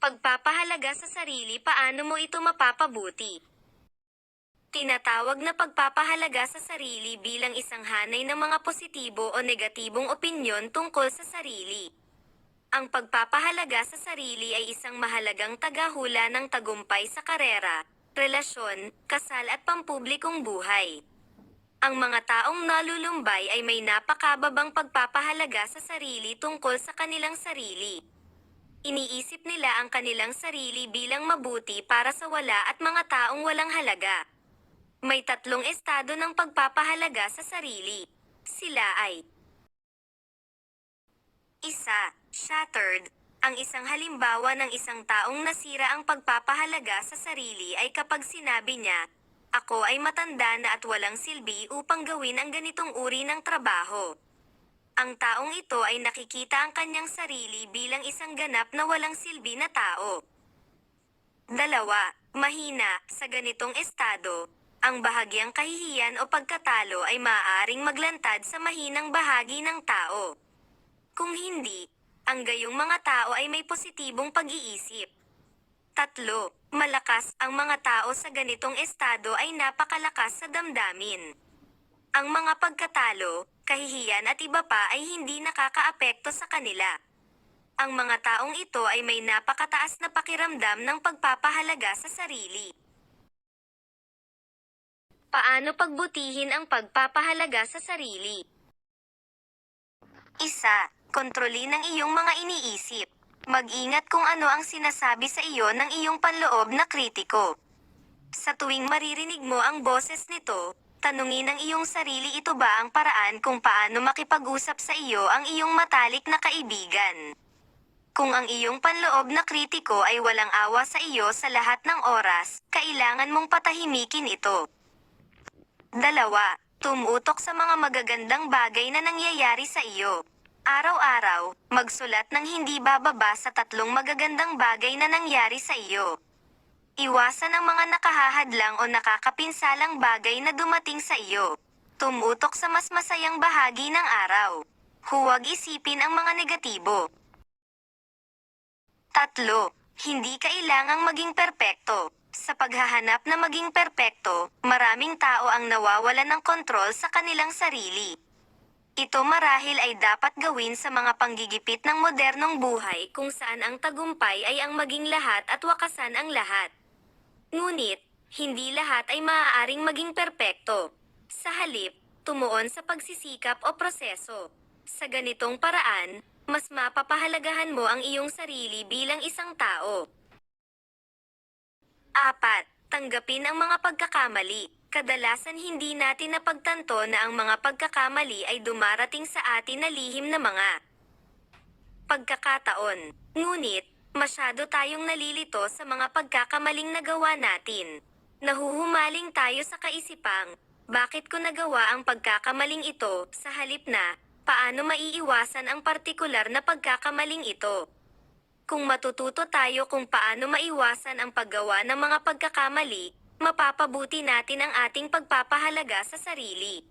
Pagpapahalaga sa sarili paano mo ito mapapabuti? Tinatawag na pagpapahalaga sa sarili bilang isang hanay ng mga positibo o negatibong opinyon tungkol sa sarili. Ang pagpapahalaga sa sarili ay isang mahalagang tagahula ng tagumpay sa karera, relasyon, kasal at pampublikong buhay. Ang mga taong nalulumbay ay may napakababang pagpapahalaga sa sarili tungkol sa kanilang sarili. Iniisip nila ang kanilang sarili bilang mabuti para sa wala at mga taong walang halaga. May tatlong estado ng pagpapahalaga sa sarili. Sila ay Isa, shattered. Ang isang halimbawa ng isang taong nasira ang pagpapahalaga sa sarili ay kapag sinabi niya, Ako ay matanda na at walang silbi upang gawin ang ganitong uri ng trabaho. Ang taong ito ay nakikita ang kanyang sarili bilang isang ganap na walang silbi na tao. Dalawa, mahina, sa ganitong estado, ang bahagyang kahihiyan o pagkatalo ay maaaring maglantad sa mahinang bahagi ng tao. Kung hindi, ang gayong mga tao ay may positibong pag-iisip. Tatlo, malakas ang mga tao sa ganitong estado ay napakalakas sa damdamin. Ang mga pagkatalo, kahihiyan at iba pa ay hindi nakakaapekto sa kanila. Ang mga taong ito ay may napakataas na pakiramdam ng pagpapahalaga sa sarili. Paano pagbutihin ang pagpapahalaga sa sarili? Isa, kontrolin ang iyong mga iniisip. Mag-ingat kung ano ang sinasabi sa iyo ng iyong panloob na kritiko. Sa tuwing maririnig mo ang boses nito, tanungin ang iyong sarili ito ba ang paraan kung paano makipag-usap sa iyo ang iyong matalik na kaibigan. Kung ang iyong panloob na kritiko ay walang awa sa iyo sa lahat ng oras, kailangan mong patahimikin ito. Dalawa, tumutok sa mga magagandang bagay na nangyayari sa iyo. Araw-araw, magsulat ng hindi bababa sa tatlong magagandang bagay na nangyari sa iyo. Iwasan ang mga nakahahadlang o nakakapinsalang bagay na dumating sa iyo. Tumutok sa mas masayang bahagi ng araw. Huwag isipin ang mga negatibo. Tatlo, hindi kailangang maging perpekto. Sa paghahanap na maging perpekto, maraming tao ang nawawalan ng kontrol sa kanilang sarili. Ito marahil ay dapat gawin sa mga panggigipit ng modernong buhay kung saan ang tagumpay ay ang maging lahat at wakasan ang lahat. Ngunit, hindi lahat ay maaaring maging perpekto. Sa halip, tumuon sa pagsisikap o proseso. Sa ganitong paraan, mas mapapahalagahan mo ang iyong sarili bilang isang tao. Apat, tanggapin ang mga pagkakamali. Kadalasan hindi natin napagtanto na ang mga pagkakamali ay dumarating sa atin na lihim na mga pagkakataon. Ngunit, masyado tayong nalilito sa mga pagkakamaling nagawa natin. Nahuhumaling tayo sa kaisipang, bakit ko nagawa ang pagkakamaling ito, sa halip na, paano maiiwasan ang partikular na pagkakamaling ito. Kung matututo tayo kung paano maiwasan ang paggawa ng mga pagkakamali, mapapabuti natin ang ating pagpapahalaga sa sarili.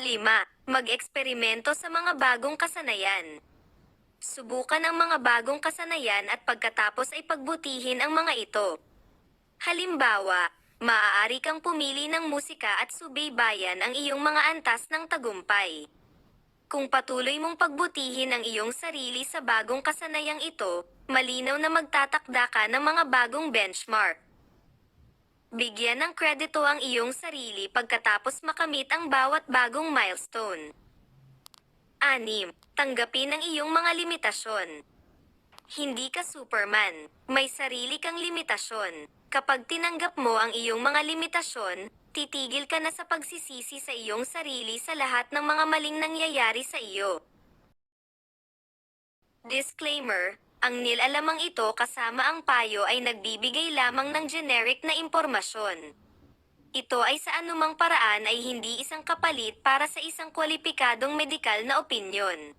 5. Mag-eksperimento sa mga bagong kasanayan. Subukan ang mga bagong kasanayan at pagkatapos ay pagbutihin ang mga ito. Halimbawa, maaari kang pumili ng musika at subaybayan ang iyong mga antas ng tagumpay. Kung patuloy mong pagbutihin ang iyong sarili sa bagong kasanayang ito, malinaw na magtatakda ka ng mga bagong benchmark. Bigyan ng kredito ang iyong sarili pagkatapos makamit ang bawat bagong milestone. 6. Tanggapin ang iyong mga limitasyon. Hindi ka Superman. May sarili kang limitasyon. Kapag tinanggap mo ang iyong mga limitasyon, titigil ka na sa pagsisisi sa iyong sarili sa lahat ng mga maling nangyayari sa iyo. Disclaimer, ang nilalamang ito kasama ang payo ay nagbibigay lamang ng generic na impormasyon. Ito ay sa anumang paraan ay hindi isang kapalit para sa isang kwalipikadong medikal na opinyon.